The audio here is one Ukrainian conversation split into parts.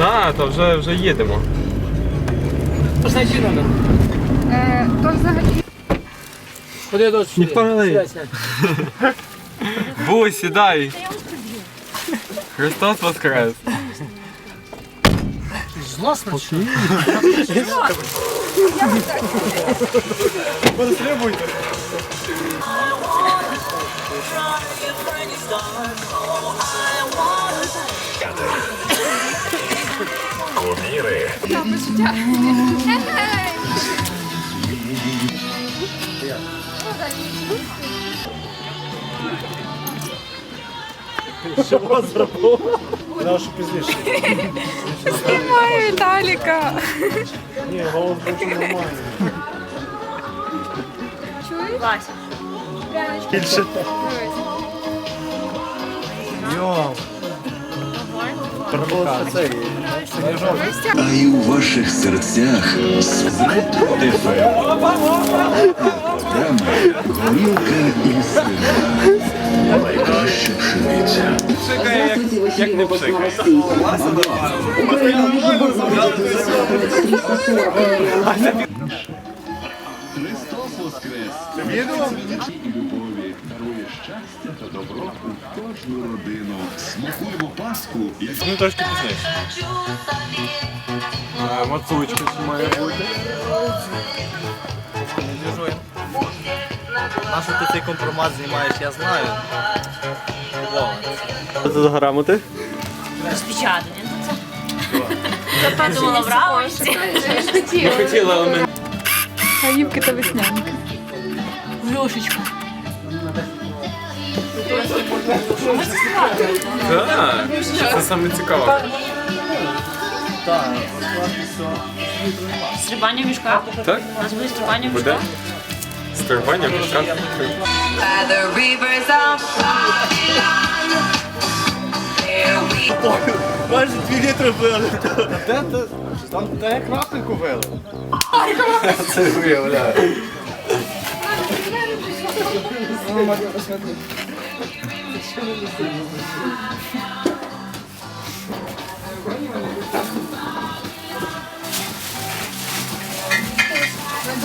Так, то вже, вже їдемо. Знайти номер. Е, то взагалі Ходи до Ніхто не лиє. Буй, сідай. Христос Воскрес. Злосно. почуття. Нашу пізніше. Знімаю Віталіка. Ні, голос був нормальний. Чуєш? Вася. Більше. Йо. Це А й у ваших серцях Програма Горілка і сина. Найкраща пшениця. Як не пшикає. Христос Воскрес! І дарує щастя та добро у кожну родину. Смакуємо Пасху, як Ну трошки пізніше. Мацучка ще має бути. На що ти цей компромат знімаєш, я знаю. Що це за грамоти? Розпечатання. Це. Я думала, браво. Ми хотіли, але ми та веснянки. Льошечка. Так, це саме цікаве. Стрибання в мішках. Так? У нас буде стрибання в Буде? мішках. Стрибання в мішках. By the rivers of Майже дві літри вили. Де ти? Там де крапельку вили? Це виявляю. Ми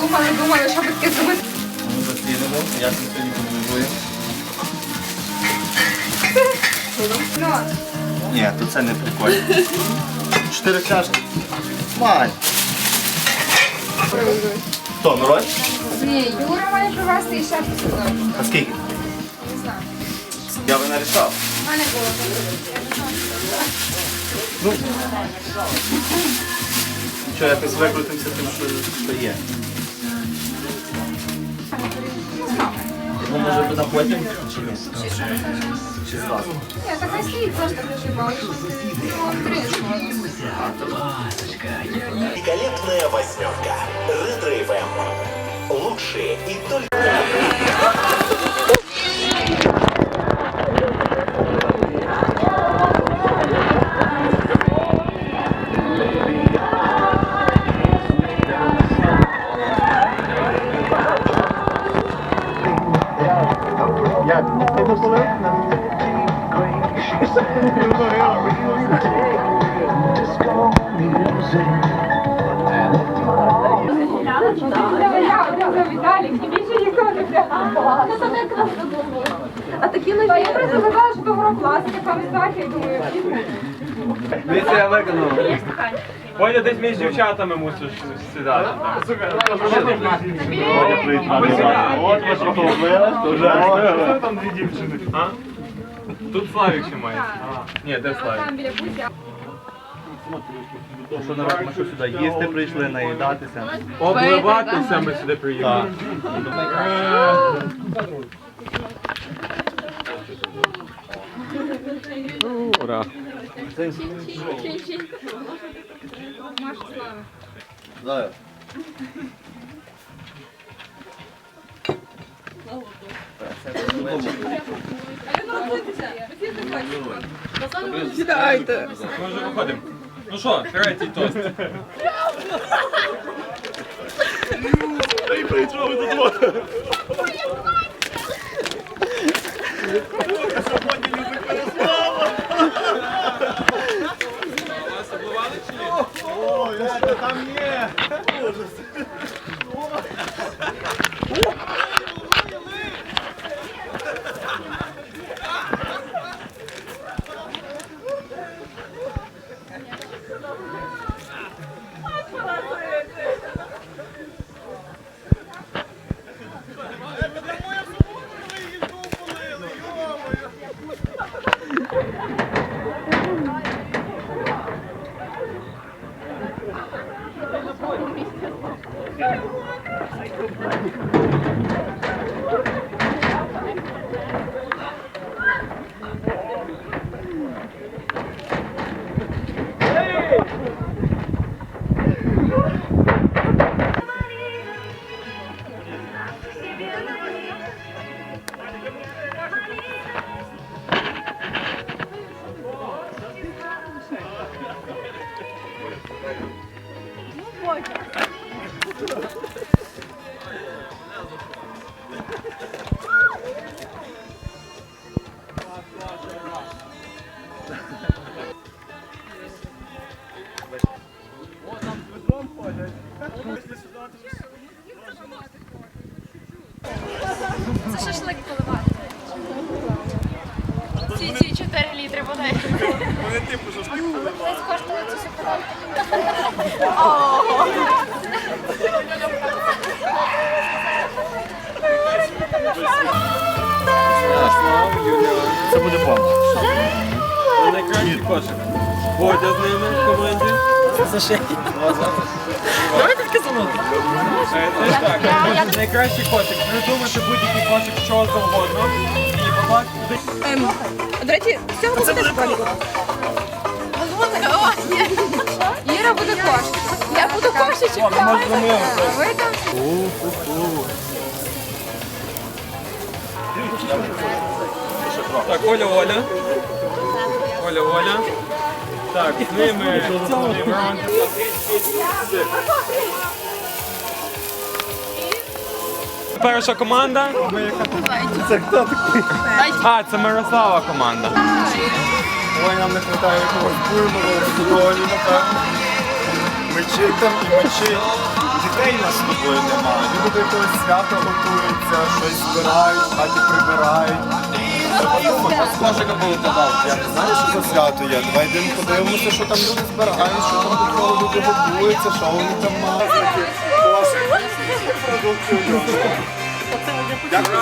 думали, думали, що таке зробити. Ми як ми сьогодні побудуємо. Ну, Ні, то це не прикольно. Чотири чашки. Мань. Хто, Мирой? ні, Юра має привезти і ще хтось. А скільки? Не знаю. Я би нарішав. У мене було. Що, якось викрутимося тим, що, що є. Ну, може би на потім чи ні? Чи зразу? Ні, так хай стоїть просто приживаєш. Ну, три Великолепная восьмерка. Ретро-ФМ. Лучшие и только... між дівчатами мусиш сідати. От ви вже там дві дівчини? А? Тут Славік ще має. Ні, де Славік? там біля пуття. Що народ, ми що сюди їсти прийшли, наїдатися. Обливатися ми сюди приїхали. Ура. Знаю. Сідайте. Ми вже виходимо. Ну що, третій тост. Вас обливали? Це шашлик поливати. Ці ці 4 літри води. Вони типу шашлик Десь коштує цю шоколадку. Це буде бомба. Це найкращий кошик. Бодя з ними в команді. За ще. Давайте так. Найкращий кошик. Придумати будь-який кошик що завгодно. І побачити. Ем, До речі, з цього буде школі. Іра буде кош. Я буду кошечок. А ви там Так, Оля, Оля. Оля, Оля. Так, з ними. Перша команда. Це хто такий? А, це Мирослава команда. Ой, нам не вистачає якогось буйного судові, напевно. Мечі там і мечі. Дітей нас з тобою немає. Люди до якогось свята готуються, щось збирають, хаті прибирають. Кошика було подав. Я не знаю, що за свято є. Давай йдемо подивимося, що там люди збирають, що там до люди готуються, що вони там мають. Дякую.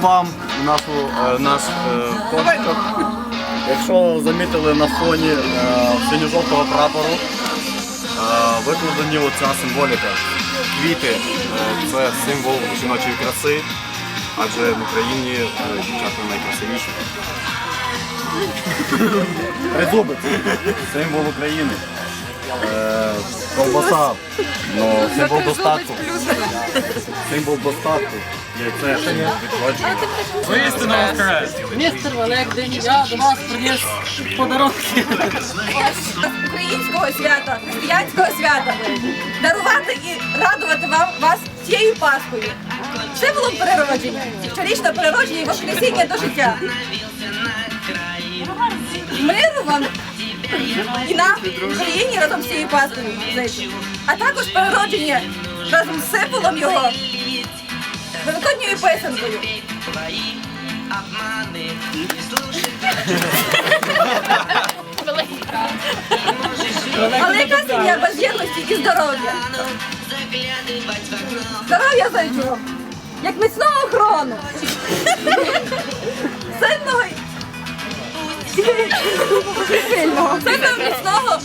Вам нашу, е, наш е. Якщо замітили на фоні е, синьо-жовтого прапору, е, викладені оця символіка. Квіти е, це символ жіночої краси, адже в Україні е, дівчата найкрасивіші. Тризубець символ України. Е, Ковбаса, ну, символ достатку. Символ достатку. Яйце, символ відродження. Воістину воскрес. Містер Великдень, я до вас приніс подарунки. українського свята, християнського свята. Дарувати і радувати вам вас цією Пасхою. Символом переродження, щорічного переродження і воскресіння до життя. Миру вам і нам Україні разом з цією Пасхою. зичу. А також переродження разом з символом його великодньою писанкою. Велика сім'я без єдності і здоров'я. Здоров'я зайчу вам, як міцного охорону. Сильного й- сильного. Сильного міцного.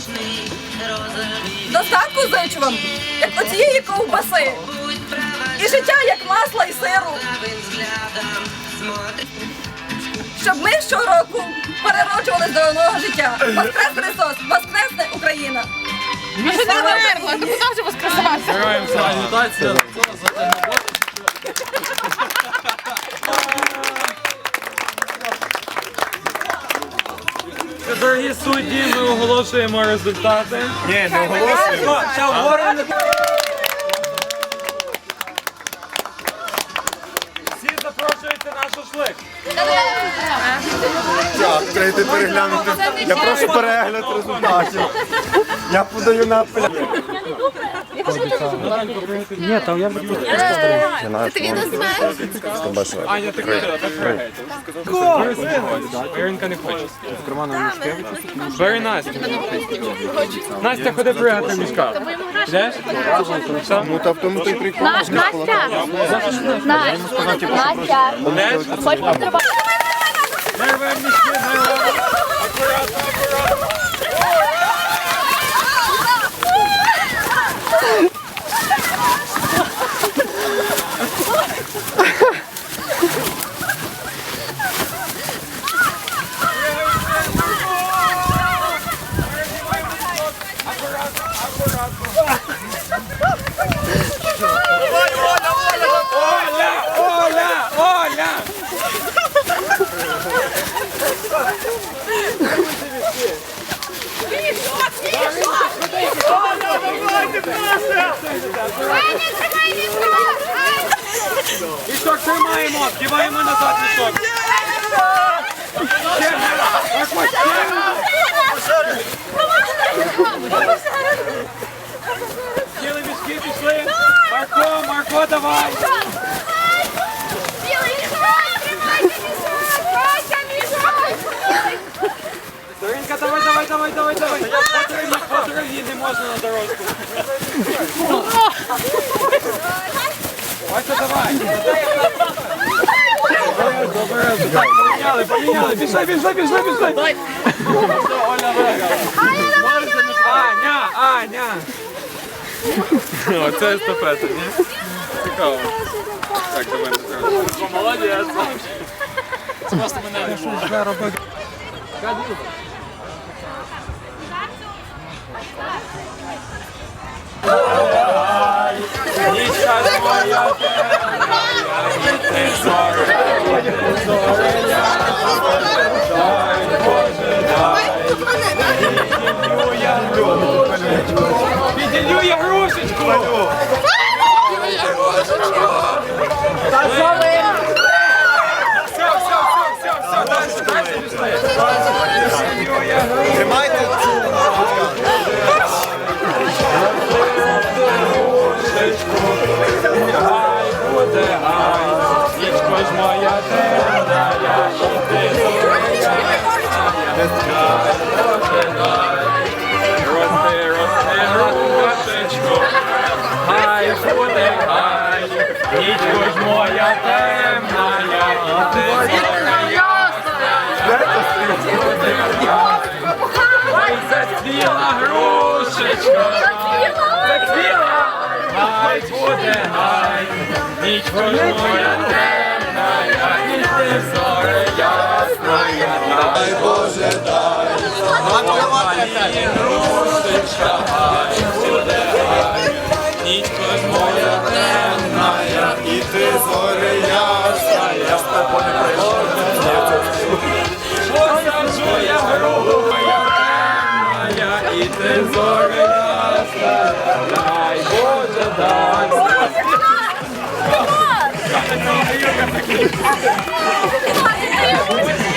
Достатку зичу вам, як оцієї ковбаси. І життя, як масла і сиру. Щоб ми щороку перероджувалися до нового життя. Воскрес Христос! Воскресне Україна! Ми не вже? Героям слава. Агітація. Дорогі судді, ми оголошуємо результати. Ні, не оголошуємо. Ще обговоримо. Всі запрошуються на шашлик. Так, прийти переглянути. Я прошу перегляд результатів. Я подаю на апеляцію. Ти відео знімаєш? Аня, ти куди? Так Іринка не хоче. Very nice. Настя, ходи пригати в мішках. Йдеш? Ну та в тому той прикол. Настя! Настя! Йдеш? Хоч потримати? Не мішки, не рвемо. Акуратно, акуратно. Оля, Оля, Оля! тримаємо, вдіваємо назад мішок. Ще, Марко, ще. Сіли мішки, пішли. Марко, Марко, давай. Даринка, давай, давай, давай, давай, давай. По траві не можна на дорожку. Вася, давай. Поміняли, поміняли. Пішли, пішли, пішли, пішли. Все, Оля виграла. Аня, Аня. Оце естафета, ні? Цікаво. Так, давай не треба. Молодець. Це просто мене. Що вже робити? Ніша Гай буде гай, нічко ж моя темна, я і ти зоря, Рости, рости, ростечко, гай буде гай, нічко ж моя темна, я і ти зоря, нічко ж моя темна, я і ти Боже дай, мені грушечка, гай буде моя темна, і ти ясна, я з тобою Посаджу я гру, темна, і ти зоря ясна, дай Боже дай. Thank you.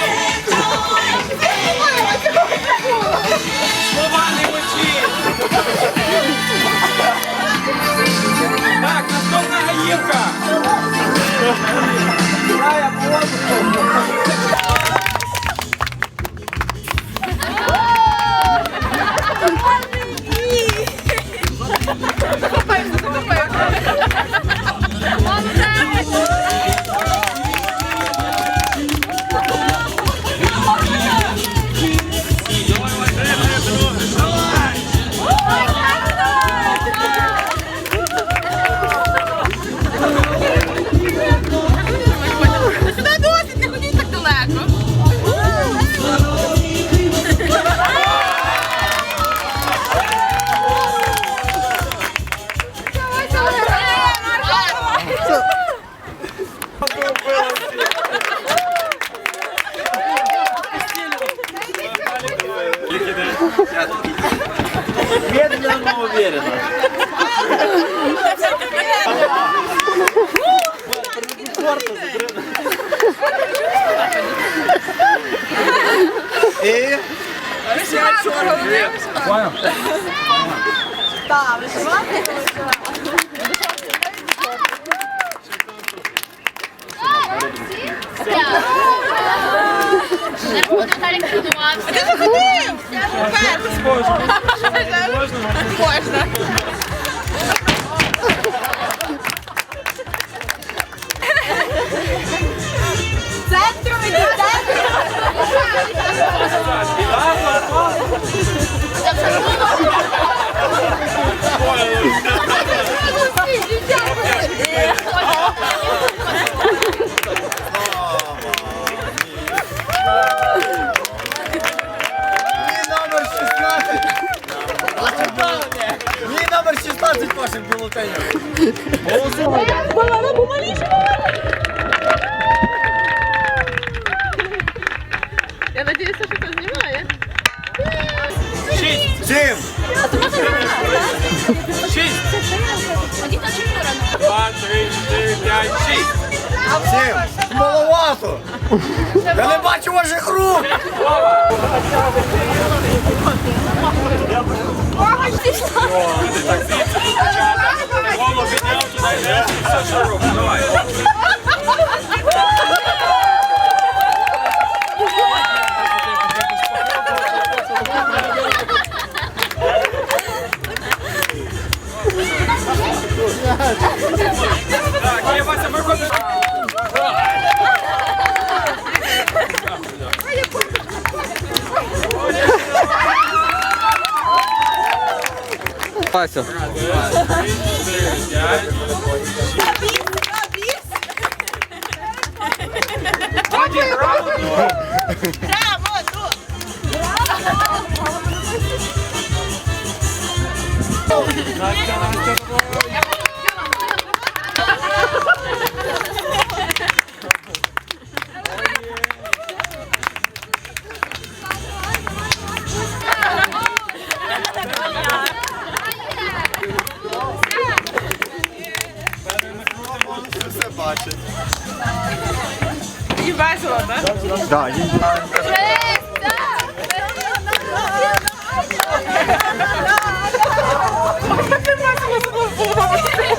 Віталік тренувався. Можна. Центру іди, мій Я надіюся, що це знімає. Шість! Сім. Шість! Два, три, чотири, п'ять, шість! Всім! Маловато! Я не бачу ваших рук! Голову підняв, туди йдеш, і все, що робиш. Давай. Так, є Вася, виходить. Вася. Diário. Pode bravo, Du! Bravo, Du! Bravo! І весело, так? Да, їм Це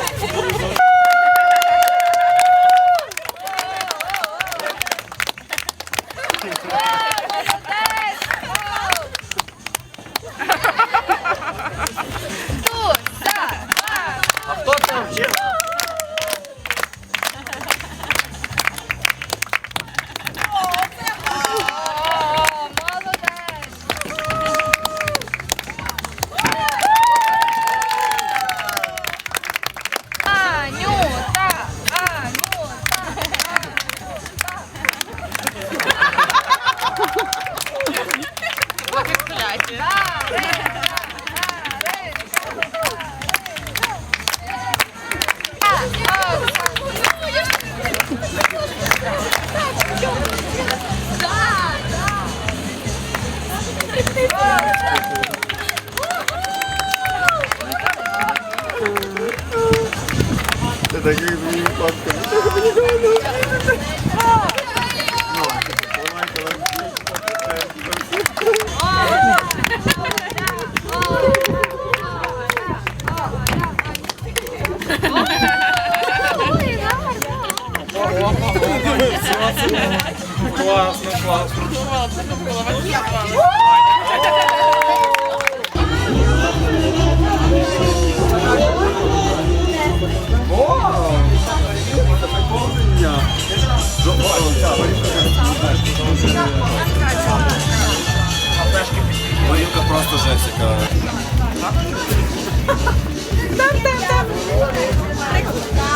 Класно, класно. Горілка просто Жесіка. Раз, два, три.